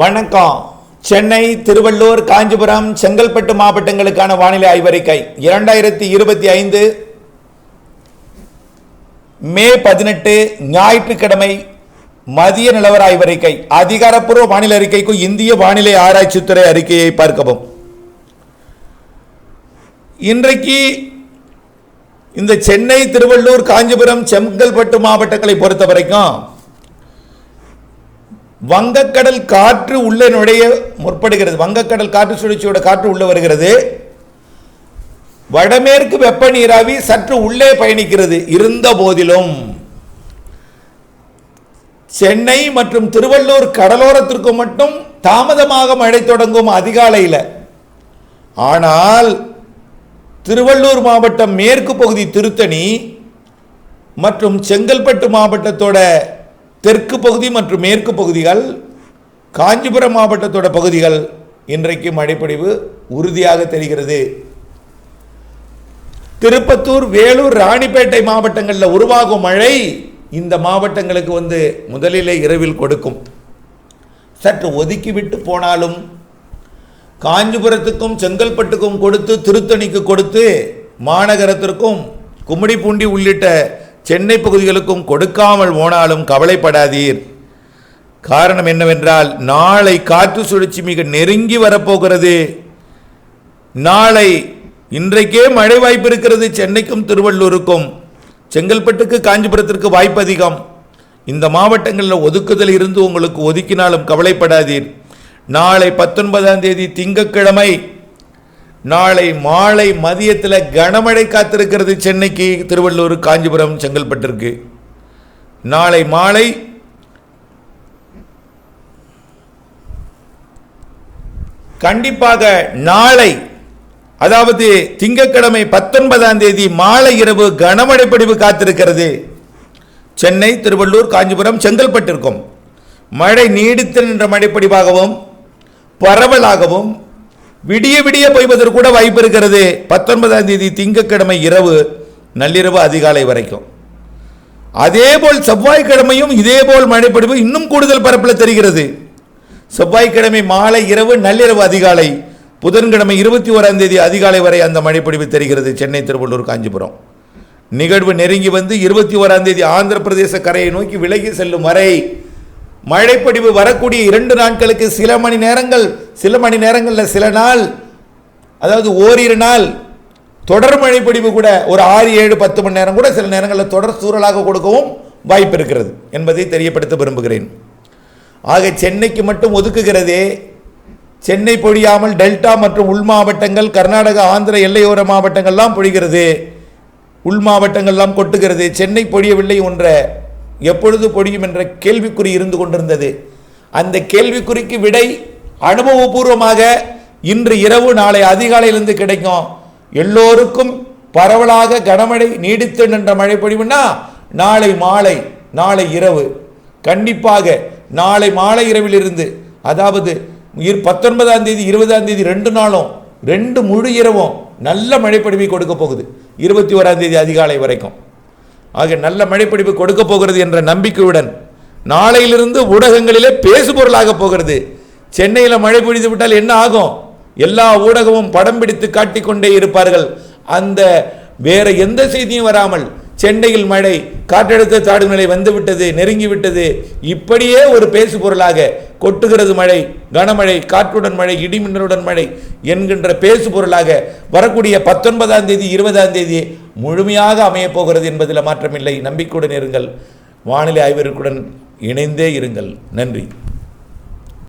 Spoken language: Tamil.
வணக்கம். சென்னை திருவள்ளூர் காஞ்சிபுரம் செங்கல்பட்டு மாவட்டங்களுக்கான வானிலை ஆய்வறிக்கை. இரண்டாயிரத்தி இருபத்தி ஐந்து மே பதினெட்டு ஞாயிற்றுக்கிழமை மதிய நிலவர ஆய்வறிக்கை. அதிகாரப்பூர்வ வானிலை அறிக்கைக்கும் இந்திய வானிலை ஆராய்ச்சித்துறை அறிக்கையை பார்க்கவும். இன்றைக்கு இந்த சென்னை திருவள்ளூர் காஞ்சிபுரம் செங்கல்பட்டு மாவட்டங்களை பொறுத்த வரைக்கும் வங்கக்கடல் காற்று உள்ளே நுழைய முற்படுகிறது. வங்கக்கடல் காற்று சுழற்சியோட காற்று உள்ளே வருகிறது. வடமேற்கு வெப்ப நீராவி சற்று உள்ளே பயணிக்கிறது. இருந்த போதிலும் சென்னை மற்றும் திருவள்ளூர் கடலோரத்திற்கு மட்டும் தாமதமாக மழை தொடங்கும் அதிகாலையில். ஆனால் திருவள்ளூர் மாவட்டம் மேற்கு பகுதி திருத்தணி மற்றும் செங்கல்பட்டு மாவட்டத்தோட தெற்கு பகுதி மற்றும் மேற்கு பகுதிகள் காஞ்சிபுரம் மாவட்டத்தோட பகுதிகள் இன்றைக்கு மழைப்பொழிவு உறுதியாக தெரிகிறது. திருப்பத்தூர் வேலூர் ராணிப்பேட்டை மாவட்டங்களில் உருவாகும் மழை இந்த மாவட்டங்களுக்கு வந்து முதலிலே இரவில் கொடுக்கும். சற்று ஒதுக்கிவிட்டு போனாலும் காஞ்சிபுரத்துக்கும் செங்கல்பட்டுக்கும் கொடுத்து திருத்தணிக்கு கொடுத்து மாநகரத்திற்கும் கும்மிடிப்பூண்டி உள்ளிட்ட சென்னை பகுதிகளுக்கும் கொடுக்காமல் போனாலும் கவலைப்படாதீர். காரணம் என்னவென்றால் நாளை காற்று சுழற்சி மிக நெருங்கி வரப்போகிறது. நாளை இன்றைக்கே மழை வாய்ப்பு இருக்கிறது சென்னைக்கும் திருவள்ளூருக்கும். செங்கல்பட்டுக்கு காஞ்சிபுரத்திற்கு வாய்ப்பு அதிகம். இந்த மாவட்டங்களில் ஒதுக்குதல் இருந்து உங்களுக்கு ஒதுக்கினாலும் கவலைப்படாதீர். நாளை பத்தொன்பதாம் தேதி திங்கட்கிழமை நாளை மாலை மதியத்தில் கனமழை காத்திருக்கிறது சென்னைக்கு திருவள்ளூர் காஞ்சிபுரம் செங்கல்பட்டிற்கு நாளை மாலை கண்டிப்பாக நாளை அதாவது திங்கட்கிழமை பத்தொன்பதாம் தேதி மாலை இரவு கனமழை பிடிவு காத்திருக்கிறது. சென்னை திருவள்ளூர் காஞ்சிபுரம் செங்கல்பட்டிருக்கும் மழை நீடித்து நின்ற மழைப்பொழிவாகவும் பரவலாகவும் விடிய விடிய பொய்வதற்கு கூட வாய்ப்பு இருக்கிறது. பத்தொன்பதாம் தேதி திங்கக்கிழமை இரவு நள்ளிரவு அதிகாலை வரைக்கும். அதேபோல் செவ்வாய்க்கிழமையும் இதேபோல் மழைப்பொழிவு இன்னும் கூடுதல் பரப்பில் தெரிகிறது. செவ்வாய்க்கிழமை மாலை இரவு நள்ளிரவு அதிகாலை புதன்கிழமை இருபத்தி ஓராம் தேதி அதிகாலை வரை அந்த மழைப்பொழிவு தெரிகிறது. சென்னை திருவள்ளூர் காஞ்சிபுரம். நிகழ்வு நெருங்கி வந்து இருபத்தி ஓராம் தேதி ஆந்திர பிரதேச கரையை நோக்கி விலகி செல்லும் வரை மழைப்பொழிவு வரக்கூடிய இரண்டு நாட்களுக்கு சில மணி நேரங்கள் சில மணி நேரங்களில் சில நாள் அதாவது ஓரிரு நாள் தொடர் மழைப்பொழிவு கூட ஒரு ஆறு ஏழு பத்து மணி நேரம் கூட சில நேரங்களில் தொடர் சூழலாக கொடுக்கவும் வாய்ப்பு இருக்கிறது என்பதை தெரியப்படுத்த விரும்புகிறேன். ஆக சென்னைக்கு மட்டும் ஒதுக்குகிறதே சென்னை பொழியாமல் டெல்டா மற்றும் உள் மாவட்டங்கள் கர்நாடகா ஆந்திர எல்லையோர மாவட்டங்கள்லாம் பொழிகிறது. உள் மாவட்டங்கள்லாம் கொட்டுகிறது. சென்னை பொழியவில்லை என்ற எப்பொழுது பொழியும் என்ற கேள்விக்குறி இருந்து கொண்டிருந்தது. அந்த கேள்விக்குறிக்கு விடை அனுபவபூர்வமாக இன்று இரவு நாளை அதிகாலையிலிருந்து கிடைக்கும். எல்லோருக்கும் பரவலாக கனமழை நீடித்து நின்ற மழை பொழிவுன்னா நாளை மாலை நாளை இரவு. கண்டிப்பாக நாளை மாலை இரவிலிருந்து அதாவது பத்தொன்பதாம் தேதி இருபதாம் தேதி ரெண்டு நாளும் ரெண்டு முழு இரவும் நல்ல மழைப்பொழிவை கொடுக்க போகுது. இருபத்தி ஓராம் தேதி அதிகாலை வரைக்கும். ஆக நல்ல மழைப்பொழிவு கொடுக்க போகிறது என்ற நம்பிக்கையுடன் நாளையிலிருந்து ஊடகங்களிலே பேசுபொருளாக போகிறது. சென்னையில் மழை பொழிந்து விட்டால் என்ன ஆகும்? எல்லா ஊடகமும் படம் பிடித்து காட்டிக்கொண்டே இருப்பார்கள். அந்த வேற எந்த செய்தியும் வராமல் சென்னையில் மழை காற்றழுத்த தாழ்வு நிலை வந்துவிட்டது நெருங்கி விட்டது. இப்படியே ஒரு பேசு பொருளாக கொட்டுகிறது மழை கனமழை காற்றுடன் மழை இடிமின்னலுடன் மழை என்கின்ற பேசு பொருளாக வரக்கூடிய பத்தொன்பதாம் தேதி இருபதாம் தேதி முழுமையாக அமையப்போகிறது என்பதில் மாற்றமில்லை. நம்பிக்கையுடன் இருங்கள். வானிலை ஆய்வருக்குடன் இணைந்தே இருங்கள். நன்றி.